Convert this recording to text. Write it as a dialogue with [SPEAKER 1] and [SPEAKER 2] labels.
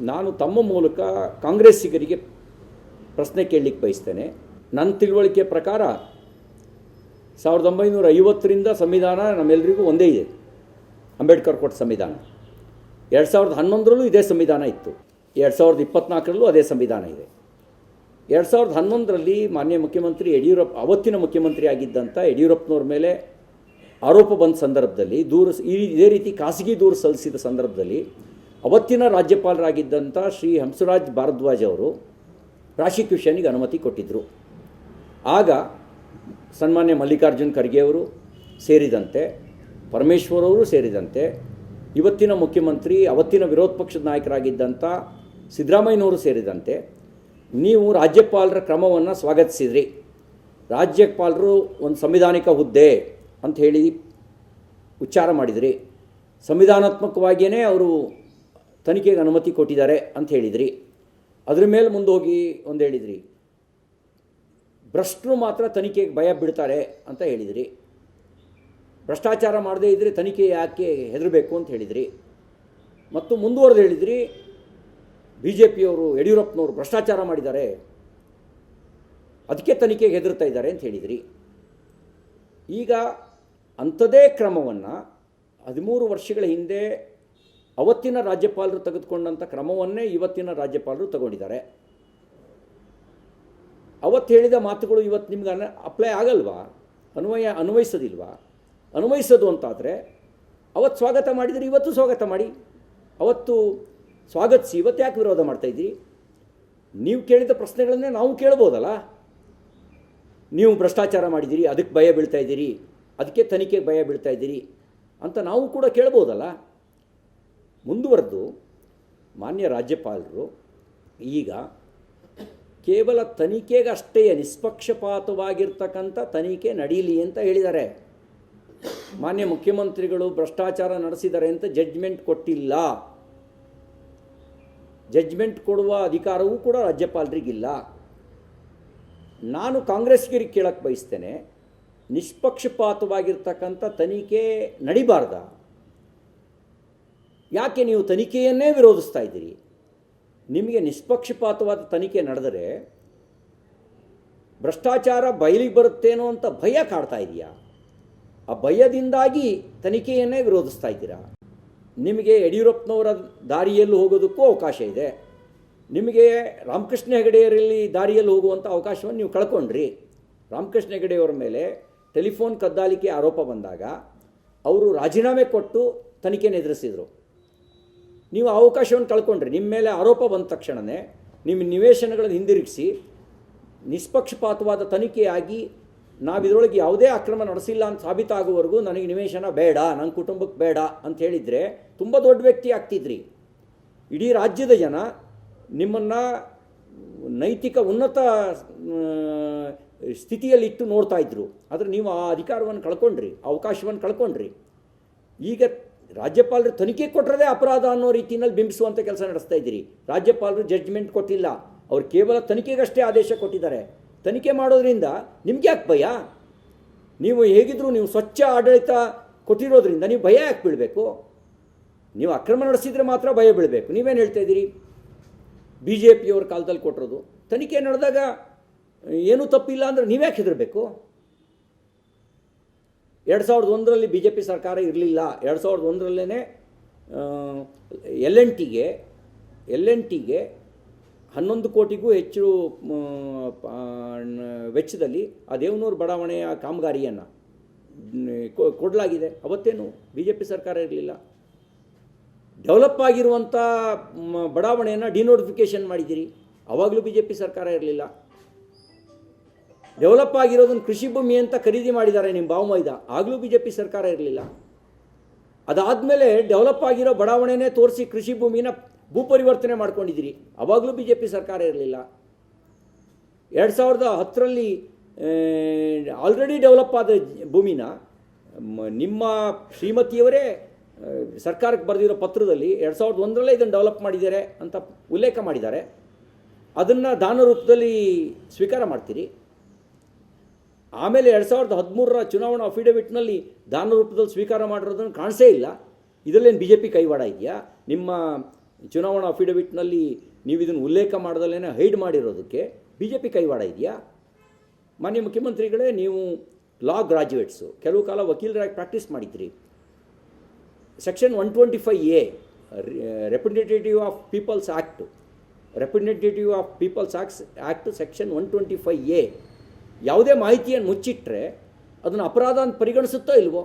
[SPEAKER 1] ನಾನು ತಮ್ಮ ಮೂಲಕ ಕಾಂಗ್ರೆಸ್ಸಿಗರಿಗೆ ಪ್ರಶ್ನೆ ಕೇಳಲಿಕ್ಕೆ ಬಯಸ್ತೇನೆ. ನನ್ನ ತಿಳುವಳಿಕೆ ಪ್ರಕಾರ ಸಾವಿರದ ಒಂಬೈನೂರ ಐವತ್ತರಿಂದ ಸಂವಿಧಾನ ನಮ್ಮೆಲ್ಲರಿಗೂ ಒಂದೇ ಇದೆ. ಅಂಬೇಡ್ಕರ್ ಕೊಟ್ಟ ಸಂವಿಧಾನ. ಎರಡು ಸಾವಿರದ ಹನ್ನೊಂದರಲ್ಲೂ ಇದೇ ಸಂವಿಧಾನ ಇತ್ತು. ಎರಡು ಸಾವಿರದ ಇಪ್ಪತ್ನಾಲ್ಕರಲ್ಲೂ ಅದೇ ಸಂವಿಧಾನ ಇದೆ. ಎರಡು ಸಾವಿರದ ಹನ್ನೊಂದರಲ್ಲಿ ಮಾನ್ಯ ಮುಖ್ಯಮಂತ್ರಿ ಯಡಿಯೂರಪ್ಪ, ಅವತ್ತಿನ ಮುಖ್ಯಮಂತ್ರಿ ಆಗಿದ್ದಂಥ ಯಡಿಯೂರಪ್ಪನವ್ರ ಮೇಲೆ ಆರೋಪ ಬಂದ ಸಂದರ್ಭದಲ್ಲಿ ದೂರು, ಇದೇ ರೀತಿ ಖಾಸಗಿ ದೂರು ಸಲ್ಲಿಸಿದ ಸಂದರ್ಭದಲ್ಲಿ ಅವತ್ತಿನ ರಾಜ್ಯಪಾಲರಾಗಿದ್ದಂಥ ಶ್ರೀ ಹಂಸರಾಜ್ ಭಾರದ್ವಾಜ್ ಅವರು ಪ್ರಾಸಿಕ್ಯೂಷನ್ಗೆ ಅನುಮತಿ ಕೊಟ್ಟಿದ್ದರು ಆಗ ಸನ್ಮಾನ್ಯ ಮಲ್ಲಿಕಾರ್ಜುನ್ ಖರ್ಗೆಯವರು ಸೇರಿದಂತೆ, ಪರಮೇಶ್ವರ್ ಅವರು ಸೇರಿದಂತೆ, ಇವತ್ತಿನ ಮುಖ್ಯಮಂತ್ರಿ, ಅವತ್ತಿನ ವಿರೋಧ ಪಕ್ಷದ ನಾಯಕರಾಗಿದ್ದಂಥ ಸಿದ್ದರಾಮಯ್ಯನವರು ಸೇರಿದಂತೆ ನೀವು ರಾಜ್ಯಪಾಲರ ಕ್ರಮವನ್ನು ಸ್ವಾಗತಿಸಿದ್ರಿ. ರಾಜ್ಯಪಾಲರು ಒಂದು ಸಂವಿಧಾನಿಕ ಹುದ್ದೆ ಅಂತ ಹೇಳಿ ಉಚ್ಚಾರ ಮಾಡಿದ್ರಿ. ಸಂವಿಧಾನಾತ್ಮಕವಾಗಿಯೇ ಅವರು ತನಿಖೆಗೆ ಅನುಮತಿ ಕೊಟ್ಟಿದ್ದಾರೆ ಅಂತ ಹೇಳಿದ್ರಿ. ಅದ್ರ ಮೇಲೆ ಮುಂದೋಗಿ ಒಂದು ಹೇಳಿದ್ರಿ. ಭ್ರಷ್ಟರು ಮಾತ್ರ ತನಿಖೆಗೆ ಭಯ ಬಿಡ್ತಾರೆ ಅಂತ ಹೇಳಿದ್ರಿ. ಭ್ರಷ್ಟಾಚಾರ ಮಾಡದೇ ಇದ್ದರೆ ತನಿಖೆ ಯಾಕೆ ಹೆದರಬೇಕು ಅಂತ ಹೇಳಿದ್ರಿ. ಮತ್ತು ಮುಂದುವರೆದು ಹೇಳಿದ್ರಿ ಬಿ ಜೆ ಪಿಯವರು ಯಡಿಯೂರಪ್ಪನವರು ಭ್ರಷ್ಟಾಚಾರ ಮಾಡಿದ್ದಾರೆ. ಅದಕ್ಕೆ ತನಿಖೆಗೆ ಹೆದರ್ತಾ ಇದ್ದಾರೆ ಅಂತ ಹೇಳಿದ್ರಿ. ಈಗ ಅಂಥದೇ ಕ್ರಮವನ್ನು ಹದಿಮೂರು ವರ್ಷಗಳ ಹಿಂದೆ ಅವತ್ತಿನ ರಾಜ್ಯಪಾಲರು ತೆಗೆದುಕೊಂಡಂಥ ಕ್ರಮವನ್ನೇ ಇವತ್ತಿನ ರಾಜ್ಯಪಾಲರು ತಗೊಂಡಿದ್ದಾರೆ. ಅವತ್ತು ಹೇಳಿದ ಮಾತುಗಳು ಇವತ್ತು ನಿಮ್ಗೆ ಅಪ್ಲೈ ಆಗಲ್ವಾ? ಅನ್ವಯ, ಅನ್ವಯಿಸೋದಿಲ್ವಾ? ಅನ್ವಯಿಸೋದು ಅಂತಾದರೆ ಅವತ್ತು ಸ್ವಾಗತ ಮಾಡಿದರೆ ಇವತ್ತು ಸ್ವಾಗತ ಮಾಡಿ. ಅವತ್ತು ಸ್ವಾಗತಿಸಿ, ಇವತ್ತು ಯಾಕೆ ವಿರೋಧ ಮಾಡ್ತಾಯಿದ್ದೀರಿ ನೀವು ಕೇಳಿದ ಪ್ರಶ್ನೆಗಳನ್ನೇ ನಾವು ಕೇಳ್ಬೋದಲ್ಲ? ನೀವು ಭ್ರಷ್ಟಾಚಾರ ಮಾಡಿದ್ದೀರಿ, ಅದಕ್ಕೆ ಭಯ ಬೀಳ್ತಾ ಇದ್ದೀರಿ, ಅದಕ್ಕೆ ತನಿಖೆಗೆ ಭಯ ಬೀಳ್ತಾ ಇದ್ದೀರಿ ಅಂತ ನಾವು ಕೂಡ ಕೇಳ್ಬೋದಲ್ಲ? ಮುಂದುವರೆದು ಮಾನ್ಯ ರಾಜ್ಯಪಾಲರು ಈಗ ಕೇವಲ ತನಿಖೆಗಷ್ಟೇ ನಿಷ್ಪಕ್ಷಪಾತವಾಗಿರ್ತಕ್ಕಂಥ ತನಿಖೆ ನಡೀಲಿ ಅಂತ ಹೇಳಿದ್ದಾರೆ. ಮಾನ್ಯ ಮುಖ್ಯಮಂತ್ರಿಗಳು ಭ್ರಷ್ಟಾಚಾರ ನಡೆಸಿದ್ದಾರೆ ಅಂತ ಜಡ್ಜ್ಮೆಂಟ್ ಕೊಟ್ಟಿಲ್ಲ. ಜಡ್ಜ್ಮೆಂಟ್ ಕೊಡುವ ಅಧಿಕಾರವೂ ಕೂಡ ರಾಜ್ಯಪಾಲರಿಗಿಲ್ಲ. ನಾನು ಕಾಂಗ್ರೆಸ್ಗಿರಿಗೆ ಕೇಳಕ್ಕೆ ಬಯಸ್ತೇನೆ, ನಿಷ್ಪಕ್ಷಪಾತವಾಗಿರ್ತಕ್ಕಂಥ ತನಿಖೆ ನಡಿಬಾರ್ದ. ಯಾಕೆ ನೀವು ತನಿಖೆಯನ್ನೇ ವಿರೋಧಿಸ್ತಾ ಇದ್ದೀರಿ? ನಿಮಗೆ ನಿಷ್ಪಕ್ಷಪಾತವಾದ ತನಿಖೆ ನಡೆದರೆ ಭ್ರಷ್ಟಾಚಾರ ಬಯಲಿಗೆ ಬರುತ್ತೇನೋ ಅಂತ ಭಯ ಕಾಡ್ತಾ ಇದೆಯಾ? ಆ ಭಯದಿಂದಾಗಿ ತನಿಖೆಯನ್ನೇ ವಿರೋಧಿಸ್ತಾ ಇದ್ದೀರಾ? ನಿಮಗೆ ಯಡಿಯೂರಪ್ಪನವರ ದಾರಿಯಲ್ಲಿ ಹೋಗೋದಕ್ಕೂ ಅವಕಾಶ ಇದೆ. ನಿಮಗೆ ರಾಮಕೃಷ್ಣ ಹೆಗಡೆಯರಲ್ಲಿ ದಾರಿಯಲ್ಲಿ ಹೋಗುವಂಥ ಅವಕಾಶವನ್ನು ನೀವು ಕಳ್ಕೊಂಡ್ರಿ. ರಾಮಕೃಷ್ಣ ಹೆಗಡೆಯವರ ಮೇಲೆ ಟೆಲಿಫೋನ್ ಕದ್ದಾಲಿಕೆ ಆರೋಪ ಬಂದಾಗ ಅವರು ರಾಜೀನಾಮೆ ಕೊಟ್ಟು ತನಿಖೆನ ಎದುರಿಸಿದರು. ನೀವು ಅವಕಾಶವನ್ನು ಕಳ್ಕೊಂಡ್ರಿ, ನಿಮ್ಮ ಮೇಲೆ ಆರೋಪ ಬಂದ ತಕ್ಷಣವೇ ನಿಮ್ಮ ನಿವೇಶನಗಳನ್ನು ಹಿಂದಿರುಗಿಸಿ, ನಿಷ್ಪಕ್ಷಪಾತವಾದ ತನಿಖೆಯಾಗಿ ನಾವು ಇದರೊಳಗೆ ಯಾವುದೇ ಅಕ್ರಮ ನಡೆಸಿಲ್ಲ ಅಂತ ಸಾಬೀತಾಗುವವರೆಗೂ ನನಗೆ ನಿವೇಶನ ಬೇಡ, ನನ್ನ ಕುಟುಂಬಕ್ಕೆ ಬೇಡ ಅಂತ ಹೇಳಿದರೆ ತುಂಬ ದೊಡ್ಡ ವ್ಯಕ್ತಿ ಆಗ್ತಿದ್ರಿ. ಇಡೀ ರಾಜ್ಯದ ಜನ ನಿಮ್ಮನ್ನು ನೈತಿಕ ಉನ್ನತ ಸ್ಥಿತಿಯಲ್ಲಿ ಇಟ್ಟು ನೋಡ್ತಾ ಇದ್ರು. ಆದರೆ ನೀವು ಆ ಅಧಿಕಾರವನ್ನು ಕಳ್ಕೊಂಡ್ರಿ, ಅವಕಾಶವನ್ನು ಕಳ್ಕೊಂಡ್ರಿ. ಈಗ ರಾಜ್ಯಪಾಲರು ತನಿಖೆ ಕೊಟ್ಟರದೇ ಅಪರಾಧ ಅನ್ನೋ ರೀತಿಯಲ್ಲಿ ಬಿಂಬಿಸುವಂಥ ಕೆಲಸ ನಡೆಸ್ತಾ ಇದ್ದೀರಿ. ರಾಜ್ಯಪಾಲರು ಜಡ್ಜ್ಮೆಂಟ್ ಕೊಟ್ಟಿಲ್ಲ. ಅವ್ರು ಕೇವಲ ತನಿಖೆಗಷ್ಟೇ ಆದೇಶ ಕೊಟ್ಟಿದ್ದಾರೆ. ತನಿಖೆ ಮಾಡೋದ್ರಿಂದ ನಿಮ್ಗೆ ಯಾಕೆ ಭಯ? ನೀವು ಹೇಗಿದ್ದರೂ ನೀವು ಸ್ವಚ್ಛ ಆಡಳಿತ ಕೊಟ್ಟಿರೋದ್ರಿಂದ ನೀವು ಭಯ ಯಾಕೆ ಬೀಳಬೇಕು? ನೀವು ಅಕ್ರಮ ನಡೆಸಿದರೆ ಮಾತ್ರ ಭಯ ಬೀಳಬೇಕು. ನೀವೇನು ಹೇಳ್ತಾ ಇದ್ದೀರಿ? ಬಿ ಜೆ ಪಿಯವ್ರ ಕಾಲದಲ್ಲಿ ಕೊಟ್ಟಿರೋದು. ತನಿಖೆ ನಡೆದಾಗ ಏನೂ ತಪ್ಪಿಲ್ಲ ಅಂದರೆ ನೀವ್ಯಾಕೆ ಹೆದರಬೇಕು? ಎರಡು ಸಾವಿರದ ಒಂದರಲ್ಲಿ ಬಿ ಜೆ ಪಿ ಸರ್ಕಾರ ಇರಲಿಲ್ಲ. ಎರಡು ಸಾವಿರದ ಒಂದರಲ್ಲೇ ಎಲ್ ಎನ್ ಟಿಗೆ, ಎಲ್ ಎನ್ ಟಿಗೆ ಹನ್ನೊಂದು ಕೋಟಿಗೂ ಹೆಚ್ಚು ವೆಚ್ಚದಲ್ಲಿ ಆ ದೇವನೂರು ಬಡಾವಣೆಯ ಕಾಮಗಾರಿಯನ್ನು ಕೊಡಲಾಗಿದೆ. ಅವತ್ತೇನು ಬಿ ಜೆ ಪಿ ಸರ್ಕಾರ ಇರಲಿಲ್ಲ. ಡೆವಲಪ್ ಆಗಿರುವಂಥ ಬಡಾವಣೆಯನ್ನು ಡಿನೋಟಿಫಿಕೇಷನ್ ಮಾಡಿದ್ದೀರಿ. ಆವಾಗಲೂ ಬಿ ಜೆ ಪಿ ಸರ್ಕಾರ ಇರಲಿಲ್ಲ. ಡೆವಲಪ್ ಆಗಿರೋದನ್ನು ಕೃಷಿ ಭೂಮಿ ಅಂತ ಖರೀದಿ ಮಾಡಿದ್ದಾರೆ ನಿಮ್ಮ ಬಾವುಮೈದ. ಆಗಲೂ ಬಿ ಜೆ ಪಿ ಸರ್ಕಾರ ಇರಲಿಲ್ಲ. ಅದಾದಮೇಲೆ ಡೆವಲಪ್ ಆಗಿರೋ ಬಡಾವಣೆನೇ ತೋರಿಸಿ ಕೃಷಿ ಭೂಮಿನ ಭೂ ಪರಿವರ್ತನೆ ಮಾಡ್ಕೊಂಡಿದ್ದೀರಿ. ಅವಾಗಲೂ ಬಿ ಜೆ ಪಿ ಸರ್ಕಾರ ಇರಲಿಲ್ಲ. ಎರಡು ಸಾವಿರದ ಹತ್ತರಲ್ಲಿ ಆಲ್ರೆಡಿ ಡೆವಲಪ್ ಆದ ಭೂಮಿನ ನಿಮ್ಮ ಶ್ರೀಮತಿಯವರೇ ಸರ್ಕಾರಕ್ಕೆ ಬರೆದಿರೋ ಪತ್ರದಲ್ಲಿ ಎರಡು ಸಾವಿರದ ಒಂದರಲ್ಲೇ ಇದನ್ನು ಡೆವಲಪ್ ಮಾಡಿದ್ದಾರೆ ಅಂತ ಉಲ್ಲೇಖ ಮಾಡಿದ್ದಾರೆ. ಅದನ್ನು ದಾನ ರೂಪದಲ್ಲಿ ಸ್ವೀಕಾರ ಮಾಡ್ತೀರಿ. ಆಮೇಲೆ ಎರಡು ಸಾವಿರದ ಹದಿಮೂರರ ಚುನಾವಣಾ ಅಫಿಡವಿಟ್ನಲ್ಲಿ ದಾನ ರೂಪದಲ್ಲಿ ಸ್ವೀಕಾರ ಮಾಡಿರೋದನ್ನು ಕಾಣಿಸೇ ಇಲ್ಲ. ಇದರಲ್ಲೇನು ಬಿ ಜೆ ಪಿ ಕೈವಾಡ ಇದೆಯಾ? ನಿಮ್ಮ ಚುನಾವಣಾ ಅಫಿಡವಿಟ್ನಲ್ಲಿ ನೀವು ಇದನ್ನು ಉಲ್ಲೇಖ ಮಾಡ್ದಲೇ ಹೈಡ್ ಮಾಡಿರೋದಕ್ಕೆ ಬಿ ಜೆ ಪಿ ಕೈವಾಡ ಇದೆಯಾ? ಮಾನ್ಯ ಮುಖ್ಯಮಂತ್ರಿಗಳೇ, ನೀವು ಲಾ ಗ್ರಾಜ್ಯುಯೇಟ್ಸು, ಕೆಲವು ಕಾಲ ವಕೀಲರಾಗಿ ಪ್ರಾಕ್ಟೀಸ್ ಮಾಡಿದ್ರಿ. Section one twenty five A representative of people's act representative of people's acts act section one twenty five A ಯಾವುದೇ ಮಾಹಿತಿಯನ್ನು ಮುಚ್ಚಿಟ್ರೆ ಅದನ್ನು ಅಪರಾಧ ಅಂತ ಪರಿಗಣಿಸುತ್ತೋ ಇಲ್ವೋ?